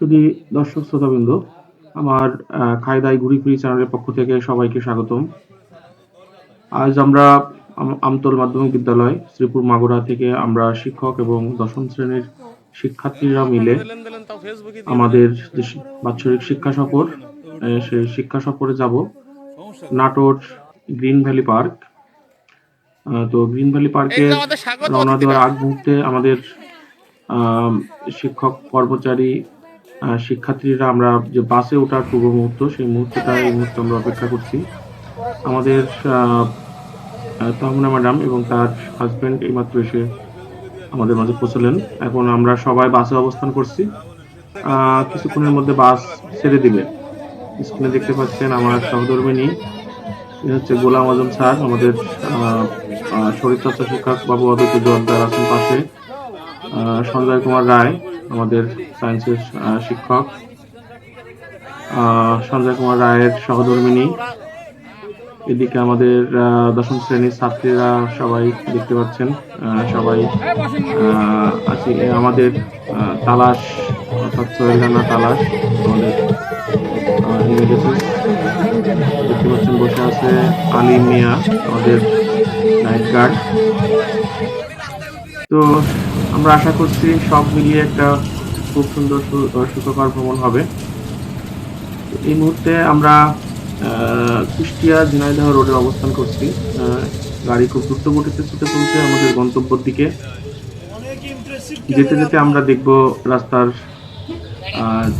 শুধু দর্শক শ্রোতাবৃন্দ আমার আহ, খায়দাই ঘুরি ফিরি চ্যানেলের পক্ষ থেকে সবাইকে স্বাগতম। আজ আমরা আম- আমতল মাধ্যমিক বিদ্যালয় শ্রীপুর মাগুরা থেকে আমরা শিক্ষক এবং দশম শ্রেণির শিক্ষার্থীরা মিলে আমাদের যে বাৎসরিক শিক্ষা সফর সেই শিক্ষা সফরে যাব। Natore green valley park. তো গ্রিন ভ্যালি পার্কে রওনা দেওয়ার আগ মুহূর্তে আমাদের আম, শিক্ষক কর্মচারী শিক্ষার্থীরা আমরা যে বাসে ওঠার পূর্ব মুহূর্ত সেই মুহূর্তটা এই মুহূর্তে আমরা অপেক্ষা করছি। আমাদের আহ, ম্যাডাম এবং তার হাজবেন্ড এইমাত্র এসে আমাদের মাঝে পৌঁছলেন। এখন আমরা সবাই বাসে অবস্থান করছি। কিছুক্ষণের মধ্যে বাস ছেড়ে দিবে। স্ক্রিনে দেখতে পাচ্ছেন আমার সহধর্মিনী। হচ্ছে গোলাম আজম স্যার আমাদের শরীরচর্চা শিক্ষক বাবু অদ্বৈত জোয়ারদার আছেন পাশে। সঞ্জয় কুমার রায়, আমাদের সায়েন্সের শিক্ষক। সঞ্জয় কুমার রায়ের সহধর্মিনী। এদিকে আমাদের দশম শ্রেণির ছাত্রীরা সবাই দেখতে পাচ্ছেন। সবাই আছে। আমাদের তালাশ, অর্থাৎ তালাশ, আমাদের দেখতে পাচ্ছেন বসে আছে আলী মিয়া, আমাদের নাইট গার্ড তো আমরা আশা করছি সব মিলিয়ে একটা খুব সুন্দর সুখকর ভ্রমণ হবে। এই মুহূর্তে আমরা কুষ্টিয়া ঝিনাইদহ রোডে অবস্থান করছি। গাড়ি খুব দ্রুত গতিতে ছুটে চলছে আমাদের গন্তব্যের দিকে। যেতে যেতে আমরা দেখব রাস্তার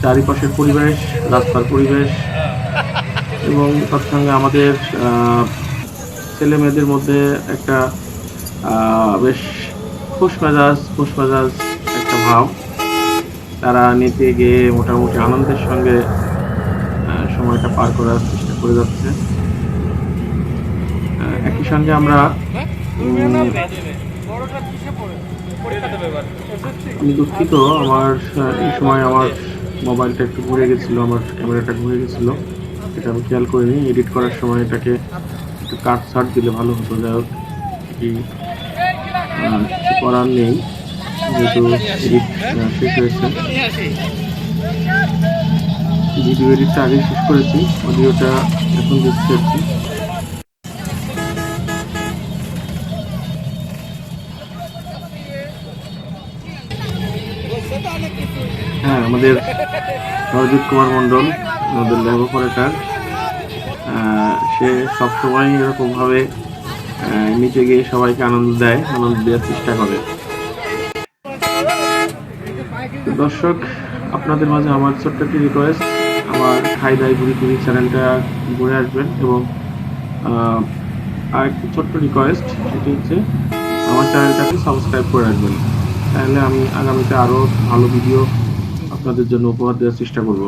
চারিপাশের পরিবেশ, রাস্তার পরিবেশ এবং তার সঙ্গে আমাদের ছেলে মেয়েদের মধ্যে একটা বেশ খুশ মেজাজ খুশ মেজাজ একটা ভাব তারা নিতে গিয়ে মোটামুটি আনন্দের সঙ্গে সময়টা পার করার চেষ্টা করে যাচ্ছে। একই সঙ্গে আমরা আমি দুঃখিত, আমার এই সময় আমার মোবাইলটা একটু ঘুরে গেছিল, আমার ক্যামেরাটা ঘুরে গেছিল। এটা আমি খেয়াল করিনি, এডিট করার সময় এটাকে একটু কাট ছাট দিলে ভালো হতো। যাই হোক করার নেই, যেহেতু শেষ হয়েছে। ভিডিও এডিটটা আগে শেষ করেছি, অডিওটা এখন আর কি। হ্যাঁ আমাদের সরজিৎ কুমার মণ্ডল, আমাদের ল্যাব অপারেটার সে সবসময় এরকমভাবে নিচে গিয়ে সবাইকে আনন্দ দেয় আনন্দ দেওয়ার চেষ্টা করে। দর্শক আপনাদের মাঝে আমার ছোট্ট একটি রিকোয়েস্ট আমার খাই দাই ঘুরি ঘুরি চ্যানেলটা ঘুরে আসবেন এবং আহ, আর একটি ছোট্ট রিকোয়েস্ট সেটি হচ্ছে আমার চ্যানেলটাকে সাবস্ক্রাইব করে রাখবেন। তাহলে আমি আগামীতে আরও ভালো ভিডিও আপনাদের জন্য উপহার দেওয়ার চেষ্টা করব।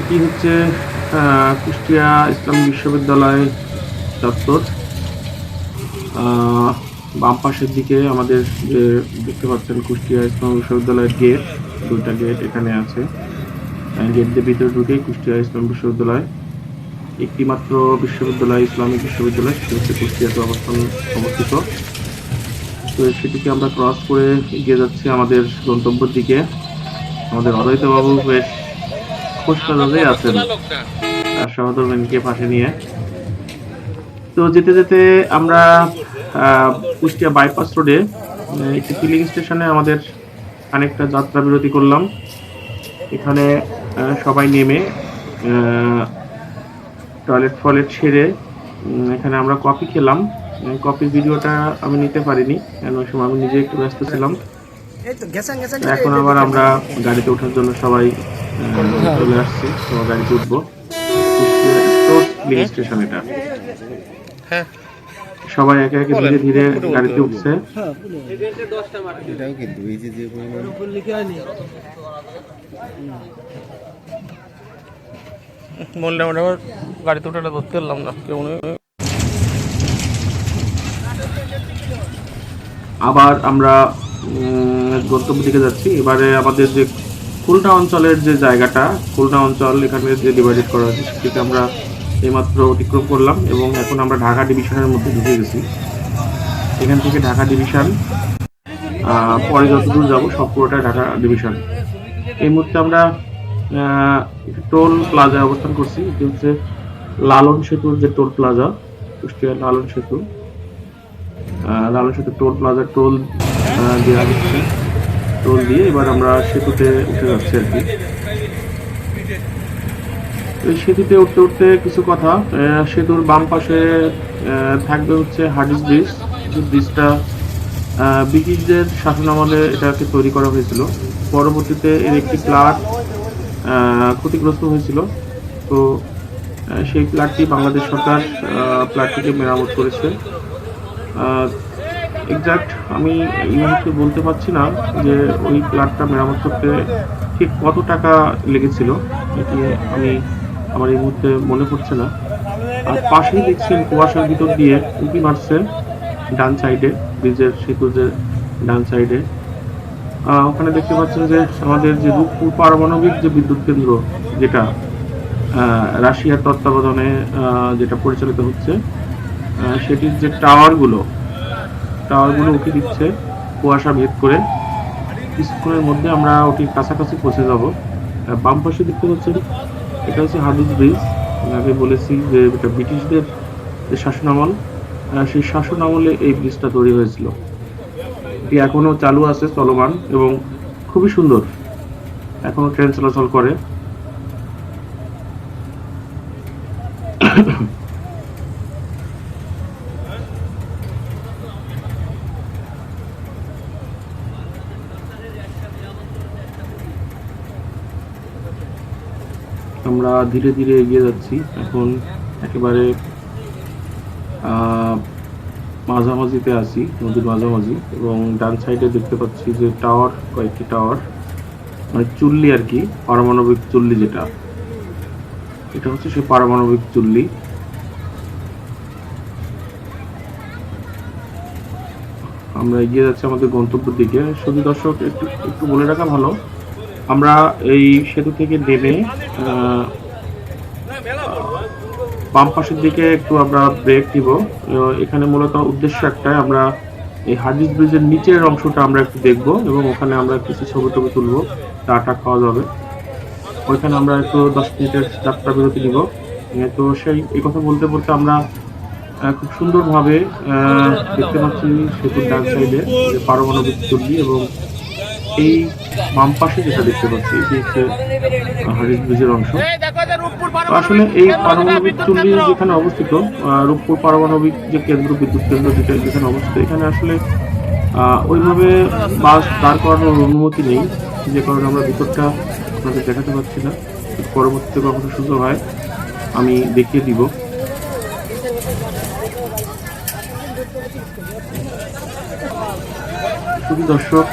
এটি হচ্ছে কুষ্টিয়া ইসলাম বিশ্ববিদ্যালয় চত্বর বাম পাশের দিকে আমাদের যে দেখতে পাচ্ছেন কুষ্টিয়া ইসলাম বিশ্ববিদ্যালয়ের গেট, দুইটা গেট এখানে আছে। গেট দিয়ে ভিতরে ঢুকে কুষ্টিয়া ইসলাম বিশ্ববিদ্যালয়। একটি মাত্র বিশ্ববিদ্যালয়, ইসলামিক বিশ্ববিদ্যালয়, সেটি হচ্ছে কুষ্টিয়াতে অবস্থান অবস্থিত। তো সেটিকে আমরা ক্রস করে এগিয়ে যাচ্ছি আমাদের গন্তব্যের দিকে। আমাদের অদ্বৈত বাবু বেশ খুশ আছেন। তার সহধর্মিনীকে পাশে নিয়ে। তো যেতে যেতে আমরা আহ, কুষ্টিয়া বাইপাস রোডে একটি ফিলিং স্টেশনে আমাদের খানিকটা যাত্রা বিরতি করলাম। এখানে আহ, সবাই নেমে টয়লেট ফয়লেট সেরে এখানে আমরা কফি খেলাম। কফির ভিডিওটা আমি নিতে পারিনি কেন ওই সময় আমি নিজে একটু ব্যস্ত ছিলাম। এখন আবার আমরা গাড়িতে ওঠার জন্য সবাই আহ, চলে আসছি তো গাড়িতে উঠবো। ফিলিং স্টেশন এটা। হ্যাঁ। সবাই একে একে ধীরে ধীরে গাড়িতে উঠছে। এটাও কিন্তু এই যে যে পরিমাণ? বললে আমরা আবার গাড়িতে উঠে ধরতে পারলাম না কেউ নেই। আবার আমরা গন্তব্য দিকে যাচ্ছি। এবারে আমাদের যে খুলনা অঞ্চলের যে জায়গাটা খুলনা অঞ্চল এখানে যে ডিভাইডেড করা হয়েছে সেটিকে আমরা এইমাত্র অতিক্রম করলাম এবং এখন আমরা ঢাকা ডিভিশনের মধ্যে ঢুকে গেছি। এখান থেকে ঢাকা ডিভিশন পরে যতদূর যাব সব পুরোটা ঢাকা ডিভিশন। এই মুহূর্তে আমরা টোল প্লাজায় অবস্থান করছি। এটি হচ্ছে লালন সেতুর যে টোল প্লাজা কুষ্টিয়ার লালন সেতু। লালন সেতু টোল প্লাজা টোল দেওয়া হচ্ছে। টোল দিয়ে এবার আমরা সেতুতে উঠে যাচ্ছি আর কি। সেতুতে উঠতে উঠতে কিছু কথা সেতুর বাম পাশে থাকবে হচ্ছে হার্ডিস ব্রিজ। যে ব্রিজটা ব্রিটিশদের শাসনামলে এটাকে তৈরি করা হয়েছিল। পরবর্তীতে এর একটি প্লাট ক্ষতিগ্রস্ত হয়েছিল। তো সেই প্লাটটি বাংলাদেশ সরকার প্লাটটিকে মেরামত করেছে। এক্সাক্ট আমি এই মুহূর্তে বলতে পারছি না যে ওই প্লাটটা মেরামত করতে ঠিক কত টাকা লেগেছিল। এটি আমি আমার এই মুহূর্তে মনে পড়ছে না। আর পাশেই দেখছেন কুয়াশার ভিতর দিয়ে উঁকি মারছে ডান সাইডে, ব্রিজের সেতুর যে ডান সাইডে। ওখানে দেখতে পাচ্ছেন যে আমাদের যে রূপপুর পারমাণবিক যে বিদ্যুৎ কেন্দ্র, যেটা রাশিয়ার তত্ত্বাবধানে যেটা পরিচালিত হচ্ছে সেটির যে টাওয়ারগুলো টাওয়ারগুলো উঠে দিচ্ছে কুয়াশা ভেদ করে। কিছুক্ষণের মধ্যে আমরা ওটির কাছাকাছি পৌঁছে যাব। বাম পাশে দেখতে পাচ্ছেন এটা হচ্ছে হার্ডিস ব্রিজ। আগে বলেছি যে এটা ব্রিটিশদের যে শাসনামল সেই শাসন আমলে এই ব্রিজটা তৈরি হয়েছিল। এটি এখনও চালু আছে, চলমান, এবং খুবই সুন্দর। এখনও ট্রেন চলাচল করে। আমরা ধীরে ধীরে এগিয়ে যাচ্ছি। এখন একেবারে মাঝামাঝিতে আছি, নদীর মাঝামাঝি এবং ডান সাইডে দেখতে পাচ্ছি যে টাওয়ার, কয়েকটি টাওয়ার মানে চুল্লি আর কি, পারমাণবিক চুল্লি যেটা। এটা হচ্ছে সেই পারমাণবিক চুল্লি। আমরা এগিয়ে যাচ্ছি আমাদের গন্তব্যের দিকে। শুধু দর্শক, একটু একটু বলে রাখা ভালো। আমরা এই সেতু থেকে নেমে বাম পাশের দিকে একটু আমরা ব্রেক দিব এখানে মূলত উদ্দেশ্য একটাই, আমরা এই হার্ডিস ব্রিজের নিচের অংশটা আমরা একটু দেখব এবং ওখানে আমরা কিছু ছবি টবি তুলবো চাটা খাওয়া যাবে। ওইখানে আমরা একটু দশ মিনিটের যাত্রা বিরতি দিব তো সেই এই কথা বলতে বলতে আমরা খুব সুন্দরভাবে দেখতে পাচ্ছি সেতুর ডান সাইডে পারমাণবিক চুল্লি এবং এই বাম পাশে যেটা দেখতে পাচ্ছি, এটি হচ্ছে হারিস ব্রিজের অংশ। আসলে এই পারমাণবিক চুল্লি যেখানে অবস্থিত রূপপুর পারমাণবিক যে কেন্দ্র, বিদ্যুৎ কেন্দ্র যেটা, যেখানে অবস্থিত, এখানে আসলে ওইভাবে বাস দাঁড় করানোর অনুমতি নেই, যে কারণে আমরা ভিতরটা আপনাদের দেখাতে পারছি না। পরবর্তীতে কখনো সুযোগ হয়, আমি দেখিয়ে দিব। দর্শক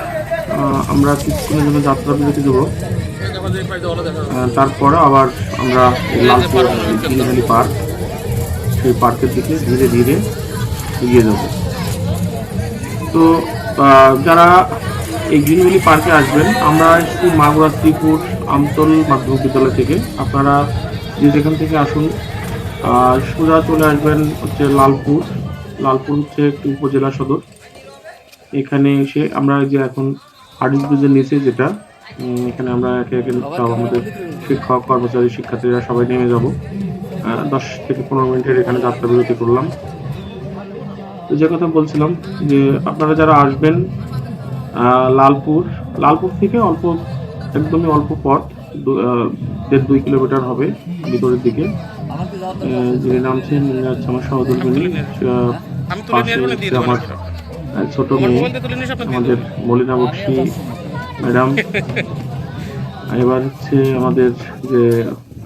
আমরা কিছুক্ষণের জন্য যাত্রা বিরতি দেবো? তারপরে আবার আমরা লালপুর গ্রিনভ্যালি পার্ক, সেই পার্কের দিকে ধীরে ধীরে এগিয়ে যাব। তো যারা এই গ্রিনভ্যালি পার্কে আসবেন, আমরা একটু মাগুরা, শ্রীপুর, আমতল, মাধ্যমিক বিদ্যালয় থেকে আপনারা যেখান থেকে আসুন সোজা চলে আসবেন হচ্ছে লালপুর। লালপুর হচ্ছে একটি উপজেলা সদর। এখানে এসে আমরা যে এখন ব্রিজের নিচে যেটা এখানে আমরা একে একে সব আমাদের শিক্ষক কর্মচারী শিক্ষার্থীরা সবাই নেমে যাব। দশ থেকে পনেরো মিনিটের এখানে যাত্রা বিরতি করলাম। তো যে কথা বলছিলাম যে আপনারা যারা আসবেন লালপুর লালপুর থেকে অল্প একদমই অল্প পথ দেড় দুই কিলোমিটার হবে ভিতরের দিকে। যিনি নামছেন আমার সহধর্মিনী পাশে আমার ছোট মেয়ে, আমাদের মলিনা বক্সি, ম্যাডাম। এবার হচ্ছে আমাদের যে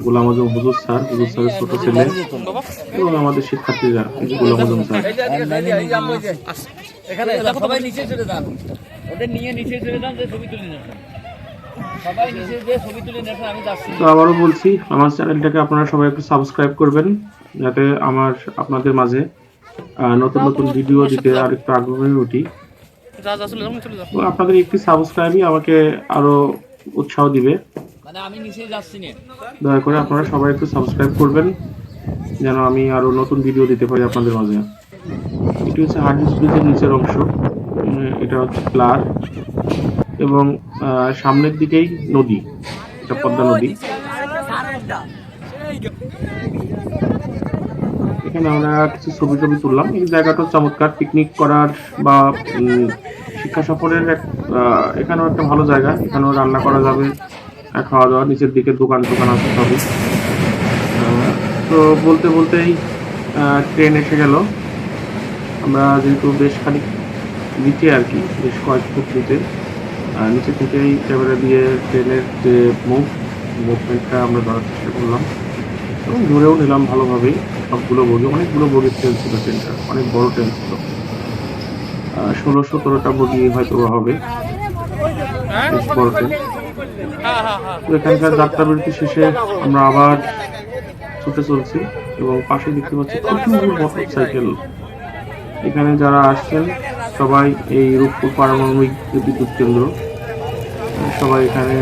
গোলাম আজম হুজুর স্যার, হুজুর স্যারের ছোট ছেলে এবং আমাদের শিক্ষার্থীরা গোলাম আজম স্যার। তো আবারও বলছি, আমার চ্যানেলটাকে আপনারা সবাই একটু সাবস্ক্রাইব করবেন, যাতে আমার, আপনাদের মাঝে নতুন নতুন ভিডিও দিতে আর একটু আগ্রহী উঠি। তো আপনাদের একটি সাবস্ক্রাইবই আমাকে আরও উৎসাহ দিবে। মানে আমি নিচে যাচ্ছি না। দয়া করে আপনারা সবাই একটু সাবস্ক্রাইব করবেন যেন আমি আরও নতুন ভিডিও দিতে পারি আপনাদের মাঝে। এটি হচ্ছে হার্ড ব্রিজের নিচের অংশ। এটা হচ্ছে প্লার। এবং সামনের দিকেই নদী। এটা পদ্মা নদী। এখানে আমরা কিছু ছবি টবি তুললাম। এই জায়গাটা চমৎকার পিকনিক করার বা শিক্ষা সফরের এখানেও একটা ভালো জায়গা। এখানেও রান্না করা যাবে খাওয়া দাওয়া নিচের দিকে দোকান টোকান আছে সবই। তো বলতে বলতেই ট্রেন এসে গেল। আমরা যেহেতু বেশ খানিক নিচে আর কি, বেশ কয়েক ফুট নিচে। নিচে থেকেই ক্যামেরা দিয়ে ট্রেনের যে মুভ মুভমেন্টটা আমরা ধরার চেষ্টা করলাম। এবং ধরেও নিলাম ভালোভাবেই সবগুলো বগি। অনেকগুলো বগির ট্রেন ছিল ট্রেনটা অনেক বড় ট্রেন ছিল। ষোলো, সতেরোটা বগি হয়তো হবে। বেশ বড় ট্রেন তো এখানকার যাত্রা বিরতি শেষে আমরা আবার ছুটে চলছি এবং পাশে দেখতে পাচ্ছি প্রচুর মোটর সাইকেল এখানে যারা আসছেন, সবাই এই রূপপুর পারমাণবিক বিদ্যুৎ কেন্দ্র। সবাই এখানে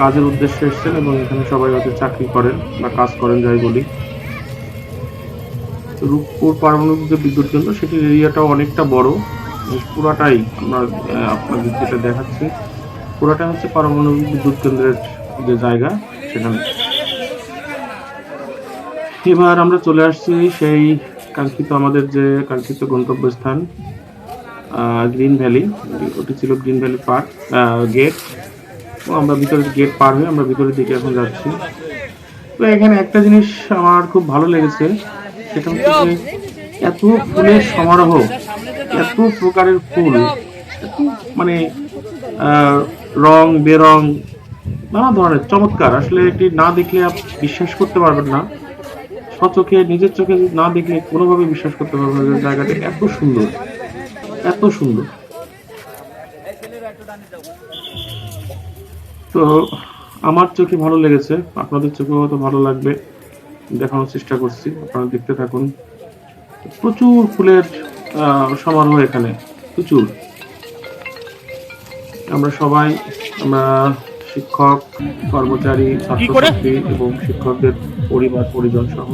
কাজের উদ্দেশ্যে এসেছেন এবং এখানে সবাই হয়তো চাকরি করেন বা কাজ করেন, যাই বলি। রূপপুর পারমাণবিক যে বিদ্যুৎ কেন্দ্র, সেটির এরিয়াটাও অনেকটা বড়। পুরাটাই আমরা আপনাদের যেটা দেখাচ্ছি, পুরাটা হচ্ছে পারমাণবিক বিদ্যুৎ কেন্দ্রের যে জায়গা সেখানে এবার আমরা চলে আসছি সেই কাঙ্ক্ষিত, আমাদের যে কাঙ্ক্ষিত গন্তব্যস্থান। গ্রিন ভ্যালি ওটি ছিল গ্রিন ভ্যালি পার্ক গেট ও আমরা ভিতরের গেট পার হয়ে আমরা ভিতরের দিকে এখন যাচ্ছি। তো এখানে একটা জিনিস আমার খুব ভালো লেগেছে, সেটা হচ্ছে এত ফুলের সমারোহ, এত প্রকারের ফুল মানে রং, বেরং, নানা ধরনের, চমৎকার। আসলে এটি না দেখলে বিশ্বাস করতে পারবেন না। স্বচোখে নিজের চোখে না দেখলে কোনোভাবে বিশ্বাস করতে পারবেন না। জায়গাটা এত সুন্দর। এত সুন্দর। তো আমার চোখে ভালো লেগেছে আপনাদের চোখেও হয়তো ভালো লাগবে। দেখানোর চেষ্টা করছি আপনারা দেখতে থাকুন। প্রচুর ফুলের সমারোহ এখানে প্রচুর। আমরা সবাই আমরা শিক্ষক কর্মচারী ছাত্রছাত্রী এবং শিক্ষকদের পরিবার পরিজন সহ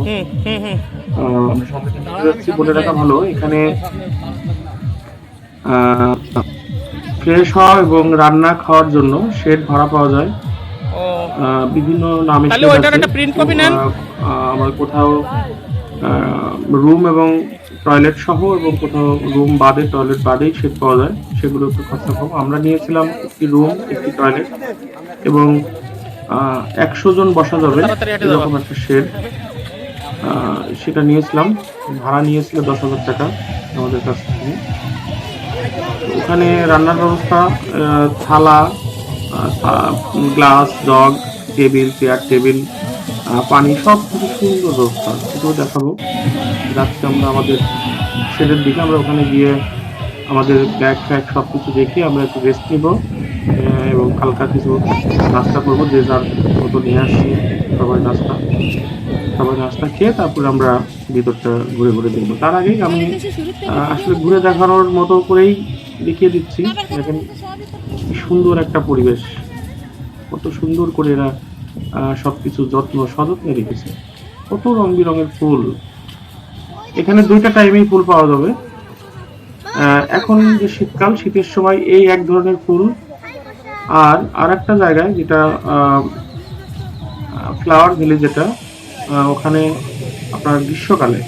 আমরা সবাই বলে রাখা ভালো এখানে ফ্রেশ হওয়া এবং রান্না খাওয়ার জন্য শেড ভাড়া পাওয়া যায়। বিভিন্ন নামে তাহলে ওইটার। একটা নেন। আমার কোথাও রুম এবং টয়লেট সহ এবং কোথাও রুম বাদে টয়লেট বাদেই শেড পাওয়া যায়। সেগুলো একটু খরচা কম। আমরা নিয়েছিলাম একটি রুম একটি টয়লেট এবং একশো জন বসা যাবে এরকম একটা শেড সেটা নিয়েছিলাম। ভাড়া নিয়েছিল দশ হাজার টাকা আমাদের কাছ থেকে। ওখানে রান্নার ব্যবস্থা থালা glass, jug, table, chair, table পানি, সব কিছু সুন্দর ব্যবস্থা। সেটাও দেখাবো। যাচ্ছি আমরা আমাদের শেডের দিকে আমরা ওখানে গিয়ে আমাদের ব্যাগ ফ্যাগ সব কিছু দেখে আমরা একটু রেস্ট নিব এবং হালকা কিছু নাস্তা করব, যে যার মতো নিয়ে আসছি সবাই নাস্তা। সবাই নাস্তা খেয়ে তারপরে আমরা ভিতরটা ঘুরে ঘুরে দেখব। তার আগেই আমি আসলে ঘুরে দেখানোর মতো করেই দেখিয়ে দিচ্ছি। দেখেন সুন্দর একটা পরিবেশ। কত সুন্দর করে এরা আহ, সবকিছু যত্ন সযত্নে রেখেছে। কত রং বেরঙের ফুল। এখানে দুইটা টাইমেই ফুল পাওয়া যাবে। এখন যে শীতকাল শীতের সময় এই এক ধরনের ফুল। আর আর একটা জায়গায় যেটা ফ্লাওয়ার ভ্যালি যেটা ওখানে আপনার গ্রীষ্মকালে।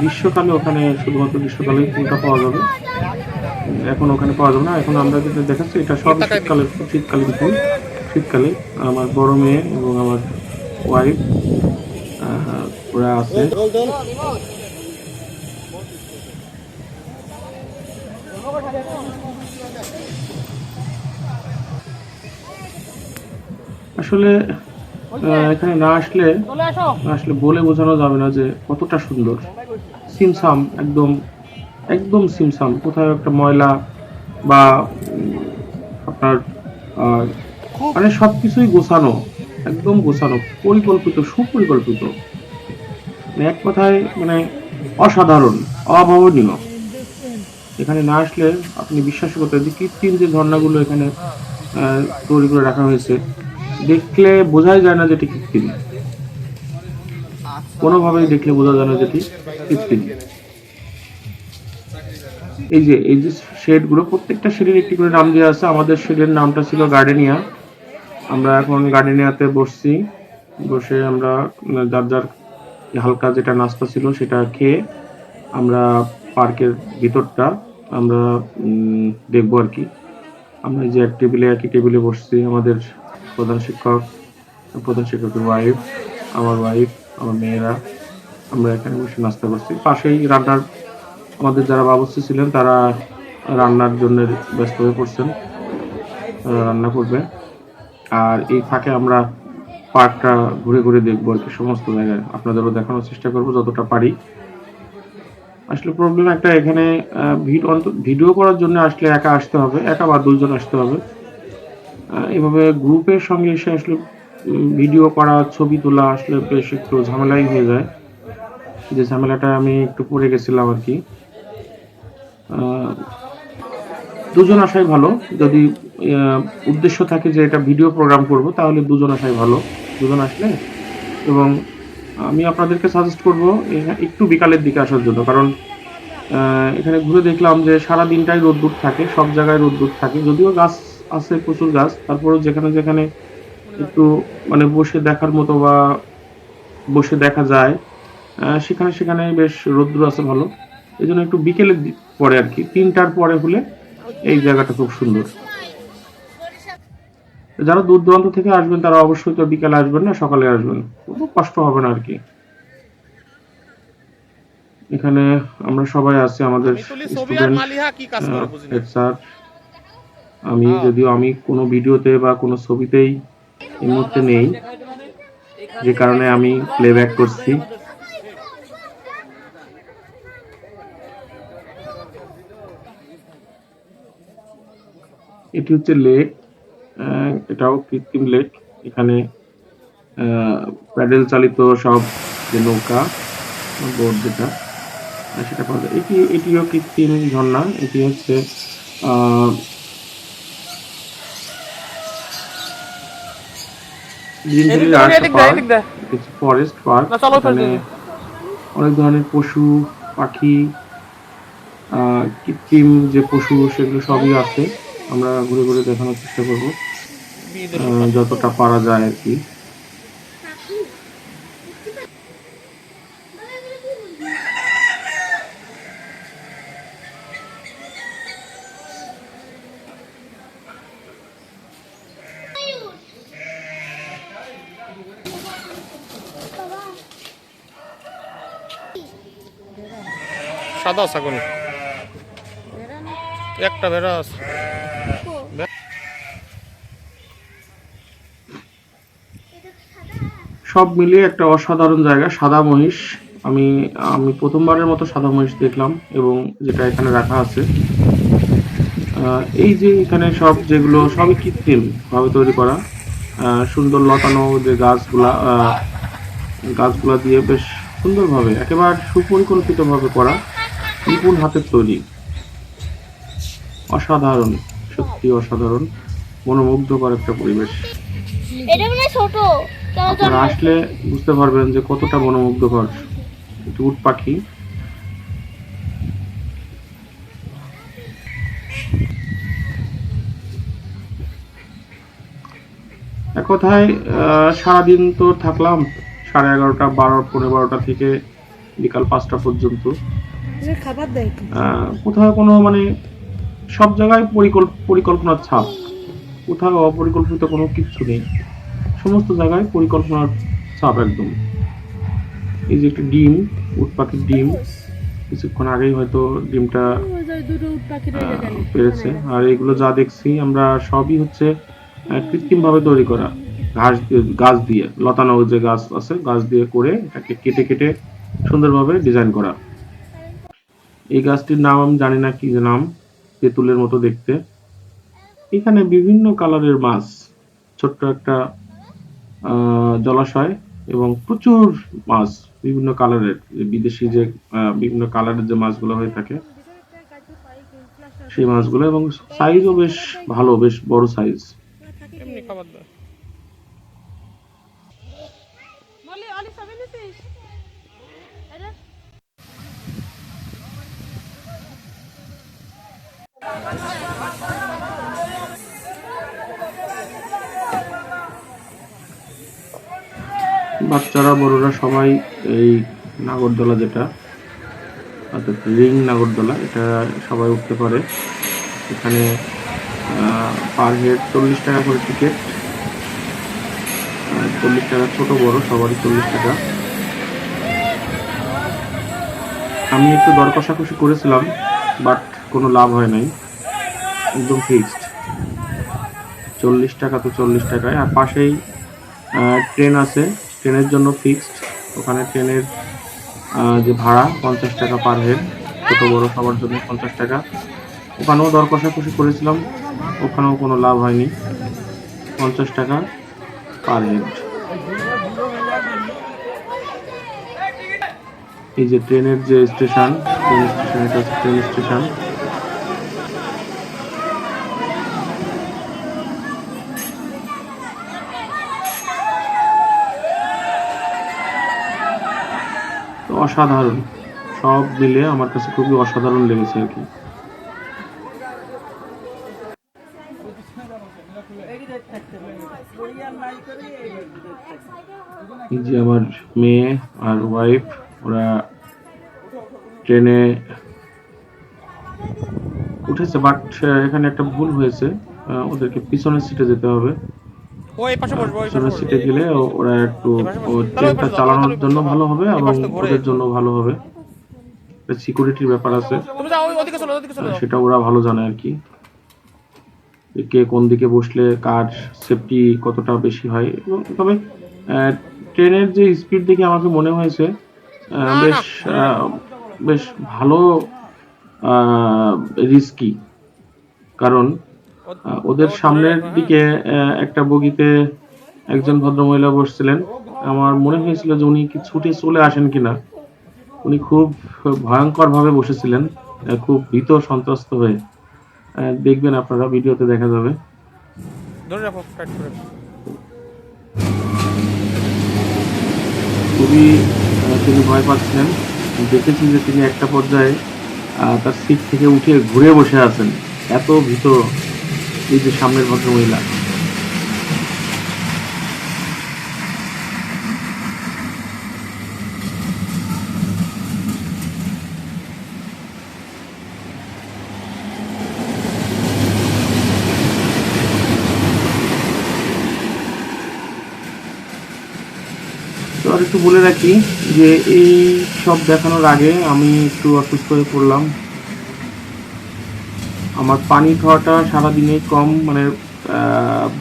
গ্রীষ্মকালে ওখানে শুধুমাত্র গ্রীষ্মকালেই ফুলটা পাওয়া যাবে। এখন ওখানে পাওয়া যাবে না। এখন আমরা যেটা দেখাচ্ছি এটা সব শীতকালে শীতকালীন ফুল শীতকালে আমার বড় মেয়ে এবং আমার ওয়াইফ ওরা আছে। আসলে এখানে না আসলে আসলে বলে বোঝানো যাবে না যে কতটা সুন্দর। সিমসাম একদম একদম সিমসাম কোথাও একটা ময়লা বা আপনার মানে সবকিছুই গোছানো একদম গোছানো পরিকল্পিত সুপরিকল্পিত। মানে এক কথায় মানে অসাধারণ অভাবনীয়। এখানে না আসলে আপনি বিশ্বাস করতে যে কৃত্রিম যে ঝর্ণাগুলো এখানে তৈরি করে রাখা হয়েছে দেখলে বোঝাই যায় না যেটি কৃত্রিম। কোনোভাবেই দেখলে বোঝা যায় না যেটি কৃত্রিম। এই যে এই যে শেডগুলো প্রত্যেকটা শেডের একটি করে নাম দেওয়া আছে। আমাদের শেডের নামটা ছিল গার্ডেনিয়া আমরা এখন গার্ডেনিয়াতে বসছি। বসে আমরা, যার যার হালকা যেটা নাস্তা ছিল সেটা খেয়ে আমরা পার্কের ভিতরটা আমরা দেখব আর কি। আমরা যে এক টেবিলে একই টেবিলে বসছি। আমাদের প্রধান শিক্ষক, প্রধান শিক্ষকের ওয়াইফ আমার ওয়াইফ আমার মেয়েরা। আমরা এখানে বসে নাস্তা করছি। পাশেই রান্নার আমাদের যারা বাবস্থি ছিলেন, তারা রান্নার জন্য ব্যস্ত হয়ে পড়ছেন রান্না করবে। আর এই ফাঁকে আমরা পার্কটা ঘুরে ঘুরে দেখব আর কি, সমস্ত জায়গায়। আপনাদেরও দেখানোর চেষ্টা করব যতটা পারি। আসলে প্রবলেম একটা, এখানে ভিডিও করার জন্য আসলে একা আসতে হবে, একা বা দুজন আসতে হবে। এভাবে গ্রুপের সঙ্গে এসে আসলে ভিডিও করা, ছবি তোলা আসলে বেশ একটু ঝামেলাই হয়ে যায়। যে ঝামেলাটা আমি একটু পড়ে গেছিলাম আর কি। দুজন আসাই ভালো। যদি উদ্দেশ্য থাকে যে এটা ভিডিও প্রোগ্রাম করব, তাহলে দুজন আসাই ভালো। দুজন আসলে, এবং আমি আপনাদেরকে সাজেস্ট করব একটু বিকালের দিকে আসার জন্য। কারণ এখানে ঘুরে দেখলাম যে সারা দিনটাই রোদ্দুর থাকে, সব জায়গায় রোদ্দুর থাকে। যদিও গাছ আছে, প্রচুর গাছ। তারপরেও যেখানে যেখানে একটু মানে বসে দেখার মতো বা বসে দেখা যায় সেখানে সেখানে বেশ রোদ্দুর আছে ভালো। এই জন্য একটু বিকেলের পরে আর কি তিনটার পরে হলে এই জায়গাটা খুব সুন্দর। যারা দূর দূরান্ত থেকে আসবেন তারা অবশ্যই তো বিকেলে আসবেন না সকালে আসবেন। খুব কষ্ট হবে না আর কি। এখানে আমরা সবাই আছি আমাদের স্টুডেন্ট স্যার আমি। যদিও আমি কোনো ভিডিওতে বা কোনো ছবিতেই এই মুহূর্তে নেই যে কারণে আমি প্লেব্যাক করছি। এটি হচ্ছে লেক আহ এটাও কৃত্রিম লেক। এখানে আহ প্যাডেল চালিত সব যে নৌকা বোট যেটা সেটা পাওয়া যায়। এটি এটিও কৃত্রিম ঝর্ণা। এটি হচ্ছে। Forest park. অনেক ধরনের পশু পাখি আহ, কৃত্রিম যে পশু সেগুলো সবই আছে। আমরা ঘুরে ঘুরে দেখানোর চেষ্টা করব। যতটা পারা যায় আর কি। সাদা ছাগল একটা ভেড়া আছে। সব মিলিয়ে একটা অসাধারণ জায়গা, সাদা মহিষ। আমি আমি প্রথমবারের মতো সাদা মহিষ দেখলাম এবং যেটা এখানে রাখা আছে। এই যে এখানে সব যেগুলো, সবই কৃত্রিম ভাবে তৈরি করা। সুন্দর লতানো যে গাছগুলা গাছগুলা দিয়ে বেশ সুন্দরভাবে, একেবারে সুপরিকল্পিতভাবে করা নিপুণ হাতের তৈরি। অসাধারণ সত্যি অসাধারণ, মনোমুগ্ধকর একটা পরিবেশ। এটা মানে ছোট। আপনারা আসলে বুঝতে পারবেন যে কতটা মনোমুগ্ধকর। একটি উট পাখি। এক কথায় আহ, সারাদিন তো থাকলাম সাড়ে এগারোটা বারো পনেরো বারোটা থেকে বিকাল পাঁচটা পর্যন্ত। কোথাও কোনো মানে সব জায়গায় পরিকল্প পরিকল্পনার ছাপ। কোথাও অপরিকল্পিত কোনো কিচ্ছু নেই। সমস্ত জায়গায় পরিকল্পনার ছাপ একদম। এই যে একটা ডিম, উট পাখির ডিম, কিছুক্ষণ আগেই হয়তো ডিমটা পেরেছে। আর এগুলো যা দেখছি আমরা সবই হচ্ছে কৃত্রিম ভাবে তৈরি করা। ঘাস গাছ দিয়ে, লতানো যে গাছ আছে, গাছ দিয়ে করে এটাকে কেটে কেটে সুন্দরভাবে ডিজাইন করা। এই গাছটির নাম আমি জানি না কি নাম, তেঁতুলের মতো দেখতে। এখানে বিভিন্ন কালারের মাছ, ছোট্ট একটা জলাশয় এবং প্রচুর মাছ বিভিন্ন কালারের যে বিদেশি যে আহ, বিভিন্ন কালারের যে মাছগুলো হয়ে থাকে সেই মাছগুলো এবং সাইজও বেশ ভালো বেশ বড় সাইজ এমনি খাবার দেয় বলি অনেক সবাই নিছিস এটা বাচ্চারা, বড়রা সবাই এই নাগরদোলা যেটা, অর্থাৎ রিং নাগরদোলা, এটা সবাই উঠতে পারে। এখানে পার হেড চল্লিশ টাকা করে টিকিট চল্লিশ টাকা ছোট, বড়, সবারই চল্লিশ টাকা। আমি একটু দর কষাকষি করেছিলাম বাট কোনো লাভ হয় নাই। একদম ফিক্সড চল্লিশ টাকা তো চল্লিশ টাকায়। আর পাশেই ট্রেন আছে। ট্রেনের জন্য ফিক্সড ওখানে ট্রেনের যে ভাড়া, পঞ্চাশ টাকা পার হেড ছোটো বড়ো সবার জন্য পঞ্চাশ টাকা। ওখানেও দর কষাকষি করেছিলাম। ওখানেও কোনো লাভ হয়নি। পঞ্চাশ টাকা পার হেড এই যে ট্রেনের যে স্টেশন ট্রেন স্টেশন এটা ট্রেন স্টেশন অসাধারণ। সব মিলে আমার কাছে খুবই অসাধারণ লেগেছে আর কি। যে আমার মেয়ে আর ওয়াইফ ওরা ট্রেনে উঠেছে বাট এখানে একটা ভুল হয়েছে। ওদেরকে পিছনের সিটে যেতে হবে। ও পাশে বসবো ওই পাশে সিটে গেলে ওরা একটু। ট্রেনটা চালানোর জন্য ভালো হবে এবং ওদের জন্য ভালো হবে। সিকিউরিটির ব্যাপার আছে। সেটা ওরা ভালো জানে আর কি। কে কোন দিকে বসলে কার সেফটি কতটা বেশি হয়। তবে ট্রেনের যে স্পিড দেখে আমাকে মনে হয়েছে বেশ আহ, বেশ ভালো রিস্কি কারণ ওদের সামনের দিকে আহ, একটা বগিতে একজন ভদ্রমহিলা বসছিলেন। আমার মনে হয়েছিল যে উনি কি ছুটে চলে আসেন কিনা। উনি খুব ভয়ঙ্কর ভাবে বসেছিলেন খুব ভীত সন্ত্রস্ত হয়ে। দেখবেন আপনারা ভিডিওতে দেখা যাবে। খুবই তিনি ভয় পাচ্ছিলেন। দেখেছি যে তিনি একটা পর্যায়ে তার সিট থেকে উঠে ঘুরে বসে আছেন। এত ভীত। এই যে সামনের ভদ্রমহিলা। আর একটু বলে রাখি যে এই সব দেখানোর আগে আমি একটু অসুস্থ হয়ে পড়লাম। আমার পানি খাওয়াটা সারাদিনে কম মানে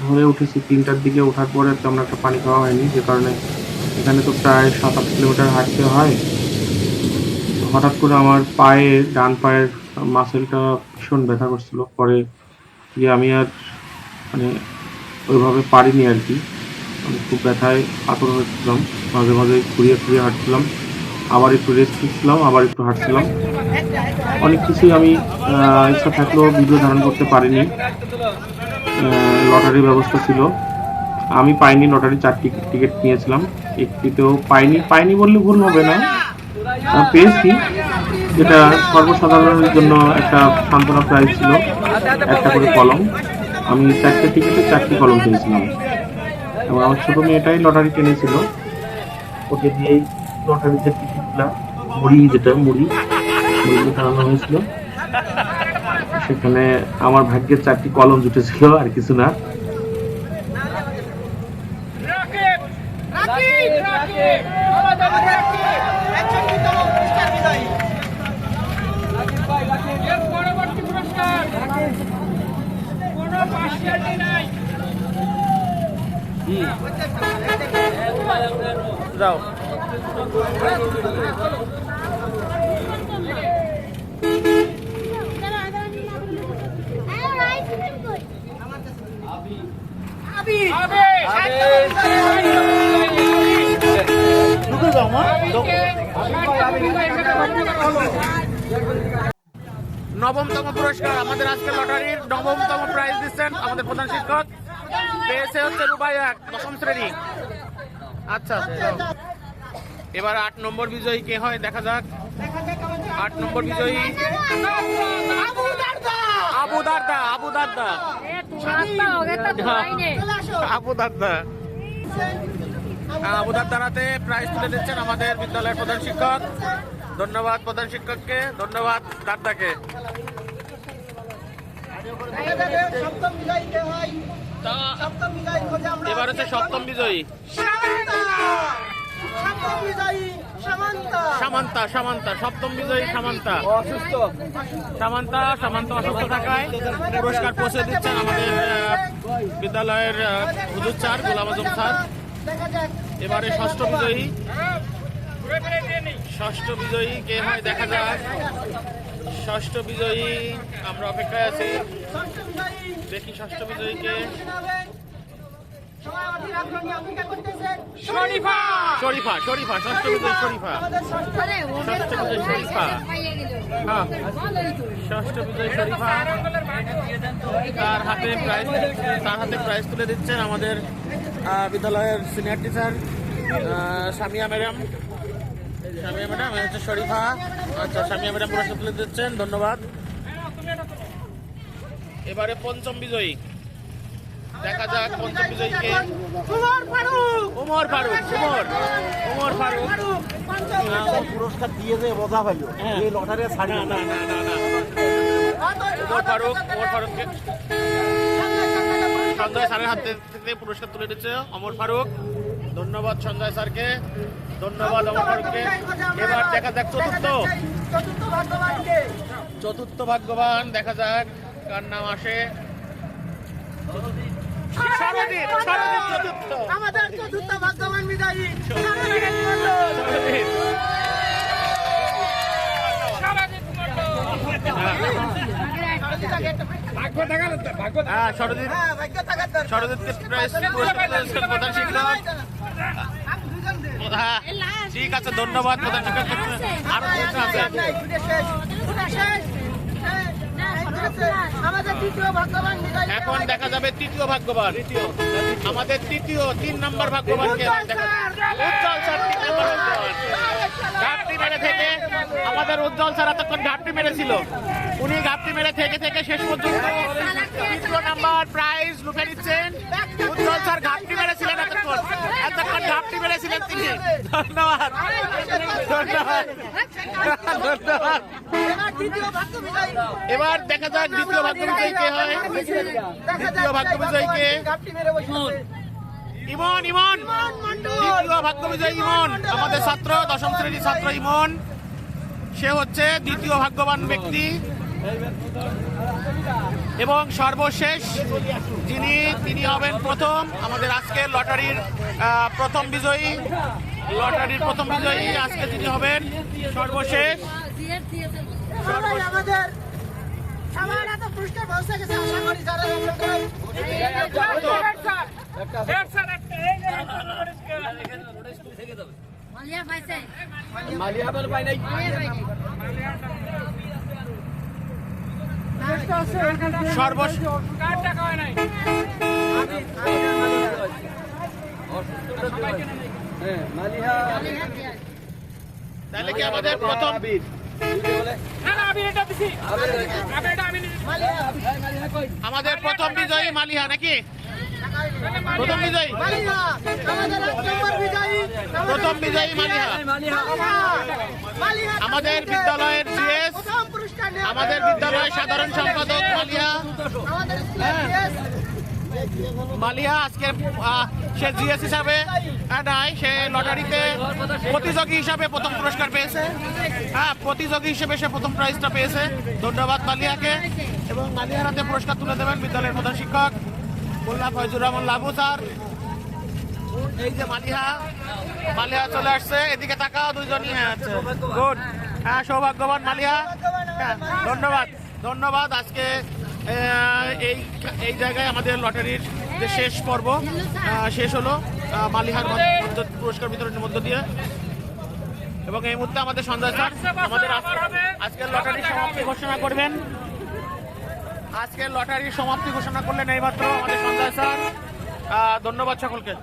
ভরে উঠেছি তিনটার দিকে ওঠার পরে তেমন একটা পানি খাওয়া হয়নি, যে কারণে এখানে তো প্রায় সাত আট কিলোমিটার হাঁটতে হয়। হঠাৎ করে আমার পায়ে ডান পায়ের মাসেলটা ভীষণ ব্যথা করছিল। পরে গিয়ে আমি আর মানে ওইভাবে পারিনি আর কি, আমি খুব ব্যথায় আতর হচ্ছিলাম। মাঝে মাঝে ঘুরিয়ে ঘুরিয়ে হাঁটছিলাম। আবার একটু রেস্ট নিচ্ছিলাম, আবার একটু হাঁটছিলাম। অনেক কিছুই আমি ইচ্ছা থাকলেও ভিডিও ধারণ করতে পারিনি। লটারির ব্যবস্থা ছিল। আমি পাইনি লটারি চারটি টিকিট নিয়েছিলাম। একটিতেও পাইনি। পাইনি বললে ভুল হবে না। পেয়েছি। যেটা সর্বসাধারণের জন্য একটা সান্ত্বনা প্রাইজ ছিল। একটা করে কলম। আমি চারটে টিকিটে চারটি কলম পেয়েছিলাম। এবং আমার ছোট মেয়েটাই লটারি কিনেছিল ওকে দিয়েই লটারিতে টিকিটটা মুড়ি যেটা, মুড়ি। মুড়ি টানানো হয়েছিল। সেখানে আমার ভাগ্যের চারটি কলম জুটেছিল আর কিছু না। যাও নবমতম পুরস্কার আমাদের আজকে লটারির নবমতম প্রাইজ দিচ্ছেন আমাদের প্রধান শিক্ষক। পেয়েছে হচ্ছে রুবাই এক দশম শ্রেণি। আচ্ছা। এবার আট নম্বর বিজয়ী কে হয় দেখা যাক। আট নম্বর বিজয়ী আবু দারদা আবু দারদা। আবু দারদা। আবু দারদারাতে প্রাইজ তুলে দিচ্ছেন আমাদের বিদ্যালয়ের প্রধান শিক্ষক। ধন্যবাদ প্রধান শিক্ষককে ধন্যবাদ দারদাকে। তা এবার হচ্ছে সপ্তম বিজয়ী। সামান্তা। সামান্তা সপ্তম বিজয়ী সামান্তা। অসুস্থ। সামান্তা সামান্তা অসুস্থ থাকায় পুরস্কার পৌঁছে দিচ্ছেন আমাদের বিদ্যালয়ের হুজুর স্যার গোলাম আজম স্যার। এবারে ষষ্ঠ বিজয়ী। ষষ্ঠ বিজয়ী কে হয় দেখা যাক। ষষ্ঠ বিজয়ী আমরা অপেক্ষায় আছি। দেখি ষষ্ঠ বিজয়ীকে শরীফা! শরীফা শরীফা বিজয়ী শরীফা! ষষ্ঠ বিজয়ী শরীফা। হ্যাঁ। ষষ্ঠ শরীফা। তার হাতে প্রাইজ তার হাতে প্রাইজ তুলে দিচ্ছেন আমাদের বিদ্যালয়ের senior teacher Samia madam. Samia madam হচ্ছে শরীফা। আচ্ছা সামিয়া ম্যাডাম পুরস্কার তুলে দিচ্ছেন ধন্যবাদ। এবারে পঞ্চম বিজয়ী। দেখা যাক পঞ্চম বিজয়ীকে উমর ফারুক উমর উমর ফারুক। পুরস্কার দিয়ে যে বোঝা পাইল এই লটারি ছাড়ি না না না না না। উমর ফারুক উমর ফারুককে সঞ্জয় স্যারের হাত থেকে পুরস্কার তুলে দিচ্ছে অমর ফারুক। ধন্যবাদ সঞ্জয় স্যারকে। ধন্যবাদ অমর ফারুককে। এবার দেখা যাক চতুর্থ। চতুর্থ ভাগ্যবান দেখা যাক কার নাম আসে। চতুর্থ আমাদের চতুর্থ ভাগ্যবান। হ্যাঁ হ্যাঁ ঠিক আছে ধন্যবাদ প্রধান শিক্ষক আরও আছে আমাদের তৃতীয় ভাগ্যবান বিজয়ী এখন দেখা যাবে তৃতীয় ভাগ্যবান। আমাদের তৃতীয় তিন নম্বর ভাগ্যবান কে দেখা যাবে। উজ্জ্বল স্যার তিন নম্বর ভাগ্যবান ঘাটতি মেরে থেকে আমাদের উজ্জ্বল স্যার এতক্ষণ ঘাটতি মেরেছিল। উনি ঘাটতি মেরে থেকে থেকে শেষ পর্যন্ত তৃতীয় নাম্বার প্রাইজ লুফে নিচ্ছেন। উজ্জ্বল স্যার ঘাটতি মেরেছিলেন এতক্ষণ। এতক্ষণ ঘাটতি মেরেছিলেন তিনি। ধন্যবাদ। ধন্যবাদ। ধন্যবাদ। এবার তৃতীয় ভাগ্য বিজয়ী এবার দেখা যাক দ্বিতীয় ভাগ্য বিজয়ী কে হয়। দ্বিতীয় ভাগ্য বিজয়ী কে ঘাপটি মেরে বসে আছে। ইমন ইমন। দ্বিতীয় ভাগ্য বিজয়ী ইমন আমাদের ছাত্র দশম শ্রেণির ছাত্র ইমন। সে হচ্ছে দ্বিতীয় ভাগ্যবান ব্যক্তি। এবং সর্বশেষ যিনি তিনি হবেন প্রথম আমাদের আজকের লটারির প্রথম বিজয়ী। লটারির প্রথম বিজয়ী আজকে তিনি হবেন সর্বশেষ। আমাদের সবার হাতে পুরস্কার পৌঁছে গেছে আশা করি যারা তাহলে কি আমাদের প্রথম? আমাদের প্রথম বিজয়ী মালিহা নাকি? প্রথম বিজয়ী। প্রথম বিজয়ী মালিহা। মালিহা। আমাদের বিদ্যালয়ের জিএস আমাদের বিদ্যালয়ের সাধারণ সম্পাদক DS মালিয়া আজকে সে জিএস হিসাবে নাই সে লটারিতে প্রতিযোগী হিসাবে প্রথম পুরস্কার পেয়েছে। হ্যাঁ প্রতিযোগী হিসেবে সে প্রথম প্রাইজটা পেয়েছে। ধন্যবাদ মালিয়াকে এবং মালিয়ার হাতে পুরস্কার তুলে দেবেন বিদ্যালয়ের প্রধান শিক্ষক। মোল্লা ফয়জুর রহমান লাবু স্যার। এই যে মালিহা মালিহা চলে আসছে এদিকে তাকাও দুইজনই আছে। গুড। হ্যাঁ সৌভাগ্যবান মালিহা। হ্যাঁ, ধন্যবাদ। ধন্যবাদ। আজকে এই এই জায়গায় আমাদের লটারির যে শেষ পর্ব শেষ হলো মালিহার পুরস্কার বিতরণের মধ্য দিয়ে। এবং এই মুহূর্তে আমাদের সঞ্জয় স্যার আমাদের আজকে- আজকের লটারির সমাপ্তি ঘোষণা করবেন। আজকের লটারির সমাপ্তি ঘোষণা করলেন এইমাত্র আমাদের সঞ্জয় স্যার। ধন্যবাদ সকলকে।